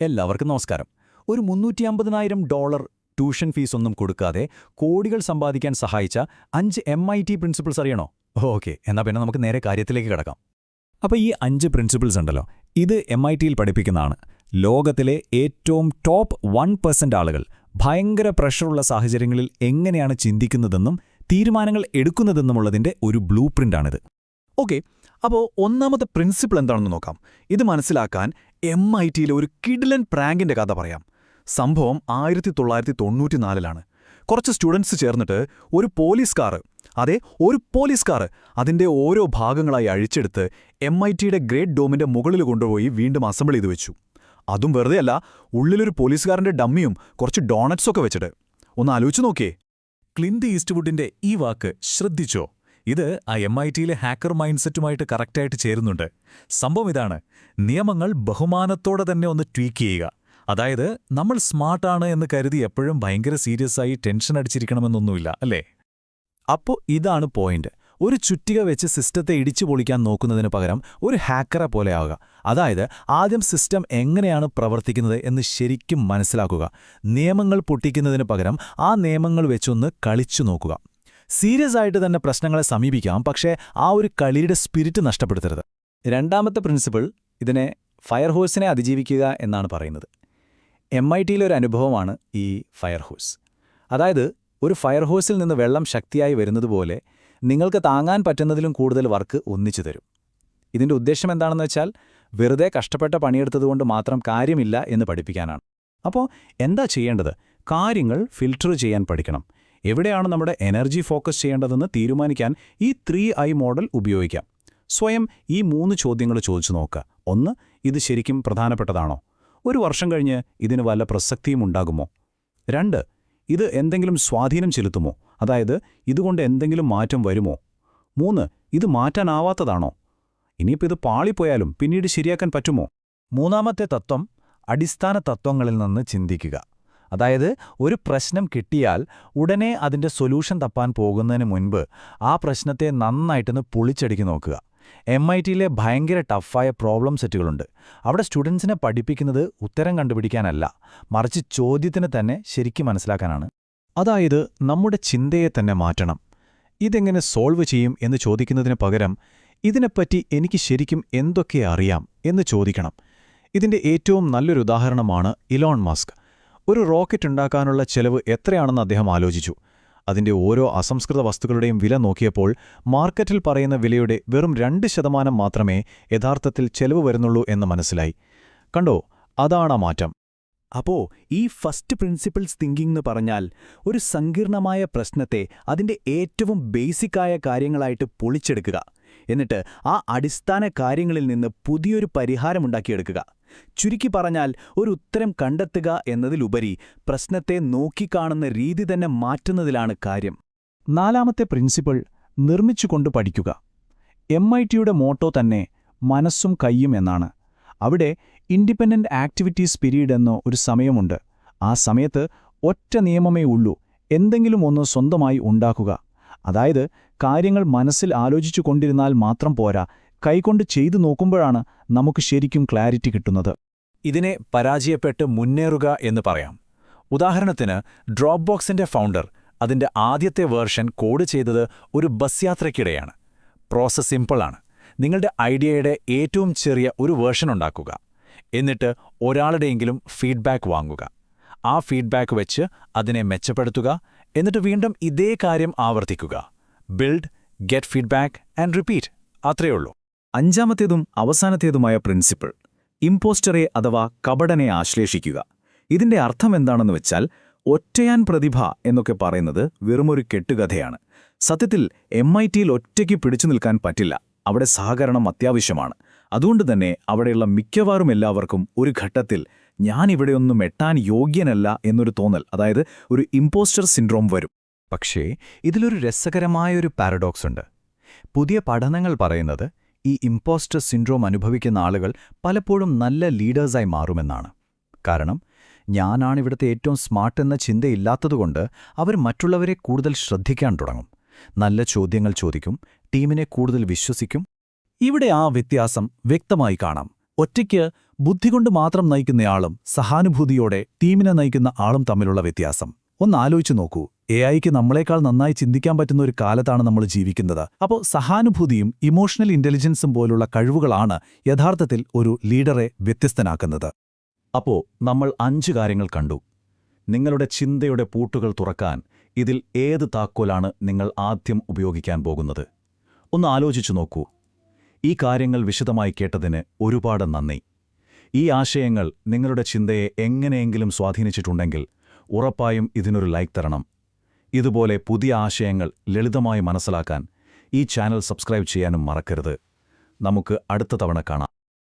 എല്ലാവർക്കും നമസ്കാരം. ഒരു മുന്നൂറ്റി അമ്പതിനായിരം ഡോളർ ട്യൂഷൻ ഫീസ് ഒന്നും കൊടുക്കാതെ കോടികൾ സമ്പാദിക്കാൻ സഹായിച്ച അഞ്ച് എം ഐ ടി പ്രിൻസിപ്പിൾസ് അറിയണോ? ഓക്കെ എന്നാ പിന്നെ നമുക്ക് നേരെ കാര്യത്തിലേക്ക് കിടക്കാം. അപ്പോൾ ഈ അഞ്ച് പ്രിൻസിപ്പിൾസ് ഉണ്ടല്ലോ ഇത് എം ഐ ടിയിൽ പഠിപ്പിക്കുന്നതാണ്. ലോകത്തിലെ ഏറ്റവും ടോപ്പ് വൺ പെർസെന്റ് ആളുകൾ ഭയങ്കര പ്രഷറുള്ള സാഹചര്യങ്ങളിൽ എങ്ങനെയാണ് ചിന്തിക്കുന്നതെന്നും തീരുമാനങ്ങൾ എടുക്കുന്നതെന്നുമുള്ളതിന്റെ ഒരു ബ്ലൂ പ്രിന്റാണിത്. ഓക്കെ അപ്പോൾ ഒന്നാമത്തെ പ്രിൻസിപ്പിൾ എന്താണെന്ന് നോക്കാം. ഇത് മനസ്സിലാക്കാൻ എം ഐ ടിയിലെ ഒരു കിഡിലൻ പ്രാങ്കിന്റെ കഥ പറയാം. സംഭവം ആയിരത്തി തൊള്ളായിരത്തി തൊണ്ണൂറ്റിനാലിലാണ് കുറച്ച് സ്റ്റുഡൻസ് ചേർന്നിട്ട് ഒരു പോലീസ് കാറ് അതെ ഒരു പോലീസ് കാറ് അതിന്റെ ഓരോ ഭാഗങ്ങളായി അഴിച്ചെടുത്ത് എം ഐ ടിയുടെ ഗ്രേറ്റ് ഡോമിന്റെ മുകളിൽ കൊണ്ടുപോയി വീണ്ടും അസംബിൾ ചെയ്തു വെച്ചു. അതും വെറുതെയല്ല ഉള്ളിലൊരു പോലീസുകാരന്റെ ഡമ്മിയും കുറച്ച് ഡോണറ്റ്സൊക്കെ വെച്ചിട്ട്. ഒന്ന് ആലോചിച്ചു നോക്കിയേ. ക്ലിന്റ് ഈസ്റ്റ്വുഡിന്റെ ഈ വാക്ക് ശ്രദ്ധിച്ചോ? ഇത് ആ എം ഐ ടിയിലെ ഹാക്കർ മൈൻഡ് സെറ്റുമായിട്ട് കറക്റ്റായിട്ട് ചേരുന്നുണ്ട്. സംഭവം ഇതാണ്. നിയമങ്ങൾ ബഹുമാനത്തോടെ തന്നെ ഒന്ന് ട്വീക്ക് ചെയ്യുക. അതായത് നമ്മൾ സ്മാർട്ടാണ് എന്ന് കരുതി എപ്പോഴും ഭയങ്കര സീരിയസ് ആയി ടെൻഷൻ അടിച്ചിരിക്കണമെന്നൊന്നുമില്ല അല്ലേ? അപ്പോൾ ഇതാണ് പോയിന്റ് ഒരു ചുറ്റിക വെച്ച് സിസ്റ്റത്തെ ഇടിച്ചു പൊളിക്കാൻ നോക്കുന്നതിന് പകരം ഒരു ഹാക്കറെ പോലെ ആവുക. അതായത് ആദ്യം സിസ്റ്റം എങ്ങനെയാണ് പ്രവർത്തിക്കുന്നത് എന്ന് ശരിക്കും മനസ്സിലാക്കുക. നിയമങ്ങൾ പൊട്ടിക്കുന്നതിന് പകരം ആ നിയമങ്ങൾ വെച്ചൊന്ന് കളിച്ചു നോക്കുക. സീരിയസ് ആയിട്ട് തന്നെ പ്രശ്നങ്ങളെ സമീപിക്കാം പക്ഷേ ആ ഒരു കളിയുടെ സ്പിരിറ്റ് നഷ്ടപ്പെടുത്തരുത്. രണ്ടാമത്തെ പ്രിൻസിപ്പിൾ ഇതിനെ ഫയർ ഹോഴ്സിനെ അതിജീവിക്കുക എന്നാണ് പറയുന്നത്. എം ഐ ടിയിലെ ഒരു അനുഭവമാണ് ഈ ഫയർ ഹോഴ്സ് അതായത് ഒരു ഫയർ ഹോഴ്സിൽ നിന്ന് വെള്ളം ശക്തിയായി വരുന്നതുപോലെ നിങ്ങൾക്ക് താങ്ങാൻ പറ്റുന്നതിലും കൂടുതൽ വർക്ക് ഒന്നിച്ചു തരും. ഇതിന്റെ ഉദ്ദേശം എന്താണെന്ന് വെച്ചാൽ വെറുതെ കഷ്ടപ്പെട്ട പണിയെടുത്തതുകൊണ്ട് മാത്രം കാര്യമില്ല എന്ന് പഠിപ്പിക്കാനാണ്. അപ്പോൾ എന്താ ചെയ്യേണ്ടത്? കാര്യങ്ങൾ ഫിൽട്ടർ ചെയ്യാൻ പഠിക്കണം. എവിടെയാണ് നമ്മുടെ എനർജി ഫോക്കസ് ചെയ്യേണ്ടതെന്ന് തീരുമാനിക്കാൻ ഈ ത്രീ ഐ മോഡൽ ഉപയോഗിക്കാം. സ്വയം ഈ മൂന്ന് ചോദ്യങ്ങൾ ചോദിച്ചു നോക്കുക ഒന്ന് ഇത് ശരിക്കും പ്രധാനപ്പെട്ടതാണോ? ഒരു വർഷം കഴിഞ്ഞ് ഇതിന് വല്ല പ്രസക്തിയും ഉണ്ടാകുമോ? രണ്ട് ഇത് എന്തെങ്കിലും സ്വാധീനം ചെലുത്തുമോ? അതായത് ഇതുകൊണ്ട് എന്തെങ്കിലും മാറ്റം വരുമോ? മൂന്ന് ഇത് മാറ്റാനാവാത്തതാണോ? ഇനിയിപ്പോൾ ഇത് പാളിപ്പോയാലും പിന്നീട് ശരിയാക്കാൻ പറ്റുമോ? മൂന്നാമത്തെ തത്വം അടിസ്ഥാന തത്വങ്ങളിൽ നിന്ന് ചിന്തിക്കുക. അതായത് ഒരു പ്രശ്നം കിട്ടിയാൽ ഉടനെ അതിന്റെ സൊല്യൂഷൻ തപ്പാൻ പോകുന്നതിന് മുൻപ് ആ പ്രശ്നത്തെ നന്നായിട്ടൊന്ന് പൊളിച്ചടിക്കി നോക്കുക. എം ഐ ടിയിലെ ഭയങ്കര ടഫായ പ്രോബ്ലം സെറ്റുകളുണ്ട് അവിടെ സ്റ്റുഡൻസിനെ പഠിപ്പിക്കുന്നത് ഉത്തരം കണ്ടുപിടിക്കാനല്ല മറിച്ച് ചോദ്യത്തിന് തന്നെ ശരിക്കും മനസ്സിലാക്കാനാണ്. അതായത് നമ്മുടെ ചിന്തയെ തന്നെ മാറ്റണം. ഇതെങ്ങനെ സോൾവ് ചെയ്യും എന്ന് ചോദിക്കുന്നതിന് പകരം ഇതിനെപ്പറ്റി എനിക്ക് ശരിക്കും എന്തൊക്കെ അറിയാം എന്ന് ചോദിക്കണം. ഇതിന്റെ ഏറ്റവും നല്ലൊരു ഉദാഹരണമാണ് ഇലോൺ മസ്ക്. ഒരു റോക്കറ്റ് ഉണ്ടാക്കാനുള്ള ചെലവ് എത്രയാണെന്ന് അദ്ദേഹം ആലോചിച്ചു. അതിന്റെ ഓരോ അസംസ്കൃത വസ്തുക്കളുടെയും വില നോക്കിയപ്പോൾ മാർക്കറ്റിൽ പറയുന്ന വിലയുടെ വെറും രണ്ട് ശതമാനം മാത്രമേ യഥാർത്ഥത്തിൽ ചെലവ് വരുന്നുള്ളൂ എന്ന് മനസ്സിലായി. കണ്ടോ അതാണ് ആ മാറ്റം. അപ്പോ ഈ ഫസ്റ്റ് പ്രിൻസിപ്പിൾസ് തിങ്കിംഗ് എന്ന് പറഞ്ഞാൽ ഒരു സങ്കീർണമായ പ്രശ്നത്തെ അതിന്റെ ഏറ്റവും ബേസിക്കായ കാര്യങ്ങളായിട്ട് പൊളിച്ചെടുക്കുക. എന്നിട്ട് ആ അടിസ്ഥാന കാര്യങ്ങളിൽ നിന്ന് പുതിയൊരു പരിഹാരമുണ്ടാക്കിയെടുക്കുക ചുരുക്കി പറഞ്ഞാൽ ഒരു ഉത്തരം കണ്ടെത്തുക എന്നതിലുപരി പ്രശ്നത്തെ നോക്കിക്കാണുന്ന രീതി തന്നെ മാറ്റുന്നതിലാണ് കാര്യം. നാലാമത്തെ പ്രിൻസിപ്പിൾ നിർമ്മിച്ചുകൊണ്ട് പഠിക്കുക. എം ഐ ടിയുടെ മോട്ടോ തന്നെ മനസ്സും കയ്യും എന്നാണ്. അവിടെ ഇൻഡിപെൻഡന്റ് ആക്ടിവിറ്റീസ് പീരീഡ് എന്നോ ഒരു സമയമുണ്ട്. ആ സമയത്ത് ഒറ്റ നിയമമേ ഉള്ളൂ. എന്തെങ്കിലും ഒന്ന് സ്വന്തമായി ഉണ്ടാക്കുക. അതായത് കാര്യങ്ങൾ മനസ്സിൽ ആലോചിച്ചു കൊണ്ടിരുന്നാൽ മാത്രം പോരാ. കൈകൊണ്ട് ചെയ്തു നോക്കുമ്പോഴാണ് നമുക്ക് ശരിക്കും ക്ലാരിറ്റി കിട്ടുന്നത്. ഇതിനെ പരാജയപ്പെട്ട് മുന്നേറുക എന്ന് പറയാം. ഉദാഹരണത്തിന് ഡ്രോപ്പ് ബോക്സിന്റെ ഫൗണ്ടർ അതിന്റെ ആദ്യത്തെ വേർഷൻ കോഡ് ചെയ്തത് ഒരു ബസ് യാത്രയ്ക്കിടെയാണ്. പ്രോസസ് സിമ്പിളാണ് നിങ്ങളുടെ ഐഡിയയുടെ ഏറ്റവും ചെറിയ ഒരു വേർഷൻ ഉണ്ടാക്കുക. എന്നിട്ട് ഒരാളുടെയെങ്കിലും ഫീഡ്ബാക്ക് വാങ്ങുക. ആ ഫീഡ്ബാക്ക് വെച്ച് അതിനെ മെച്ചപ്പെടുത്തുക. എന്നിട്ട് വീണ്ടും ഇതേ കാര്യം ആവർത്തിക്കുക. Build get feedback and repeat അത്രയേ ഉള്ളൂ അഞ്ചാമത്തേതും അവസാനത്തേതുമായ പ്രിൻസിപ്പിൾ ഇമ്പോസ്റ്ററെ അഥവാ കപടനെ ആശ്ലേഷിക്കുക. ഇതിന്റെ അർത്ഥം എന്താണെന്ന് വെച്ചാൽ ഒറ്റയാൻ പ്രതിഭ എന്നൊക്കെ പറയുന്നത് വെറുമൊരു കെട്ടുകഥയാണ്. സത്യത്തിൽ എം ഐ ടിയിൽ ഒറ്റയ്ക്ക് പിടിച്ചു നിൽക്കാൻ പറ്റില്ല. അവിടെ സഹകരണം അത്യാവശ്യമാണ്. അതുകൊണ്ട് തന്നെ അവിടെയുള്ള മിക്കവാറും എല്ലാവർക്കും ഒരു ഘട്ടത്തിൽ ഞാനിവിടെയൊന്നും എട്ടാൻ യോഗ്യനല്ല എന്നൊരു തോന്നൽ അതായത് ഒരു ഇമ്പോസ്റ്റർ സിൻഡ്രോം വരും. പക്ഷേ ഇതിലൊരു രസകരമായൊരു പാരഡോക്സ് ഉണ്ട്. പുതിയ പഠനങ്ങൾ പറയുന്നത് ഈ ഇമ്പോസ്റ്റർ സിൻഡ്രോം അനുഭവിക്കുന്ന ആളുകൾ പലപ്പോഴും നല്ല ലീഡേഴ്സായി മാറുമെന്നാണ്. കാരണം ഞാനാണ് ഇവിടുത്തെ ഏറ്റവും സ്മാർട്ട് എന്ന ചിന്തയില്ലാത്തതുകൊണ്ട് അവർ മറ്റുള്ളവരെ കൂടുതൽ ശ്രദ്ധിക്കാൻ തുടങ്ങും. നല്ല ചോദ്യങ്ങൾ ചോദിക്കും ടീമിനെ കൂടുതൽ വിശ്വസിക്കും. ഇവിടെ ആ വ്യത്യാസം വ്യക്തമായി കാണാം. ഒറ്റയ്ക്ക് ബുദ്ധി കൊണ്ട് മാത്രം നയിക്കുന്നയാളും സഹാനുഭൂതിയോടെ ടീമിനെ നയിക്കുന്ന ആളും തമ്മിലുള്ള വ്യത്യാസം. ഒന്ന് ആലോചിച്ചു നോക്കൂ എ ഐക്ക് നമ്മളെക്കാൾ നന്നായി ചിന്തിക്കാൻ പറ്റുന്ന ഒരു കാലത്താണ് നമ്മൾ ജീവിക്കുന്നത്. അപ്പോൾ സഹാനുഭൂതിയും ഇമോഷണൽ ഇന്റലിജൻസും പോലുള്ള കഴിവുകളാണ് യഥാർത്ഥത്തിൽ ഒരു ലീഡറെ വ്യത്യസ്തനാക്കുന്നത്. അപ്പോൾ നമ്മൾ അഞ്ച് കാര്യങ്ങൾ കണ്ടു. നിങ്ങളുടെ ചിന്തയുടെ പൂട്ടുകൾ തുറക്കാൻ ഇതിൽ ഏത് താക്കോലാണ് നിങ്ങൾ ആദ്യം ഉപയോഗിക്കാൻ പോകുന്നത്? ഒന്ന് ആലോചിച്ചു നോക്കൂ. ഈ കാര്യങ്ങൾ വിശദമായി കേട്ടതിന് ഒരുപാട് നന്ദി. ഈ ആശയങ്ങൾ നിങ്ങളുടെ ചിന്തയെ എങ്ങനെയെങ്കിലും സ്വാധീനിച്ചിട്ടുണ്ടെങ്കിൽ ഉറപ്പായും ഇതിനൊരു ലൈക്ക് തരണം. ഇതുപോലെ പുതിയ ആശയങ്ങൾ ലളിതമായി മനസ്സിലാക്കാൻ ഈ ചാനൽ സബ്സ്ക്രൈബ് ചെയ്യാനും മറക്കരുത്. നമുക്ക് അടുത്ത തവണ കാണാം.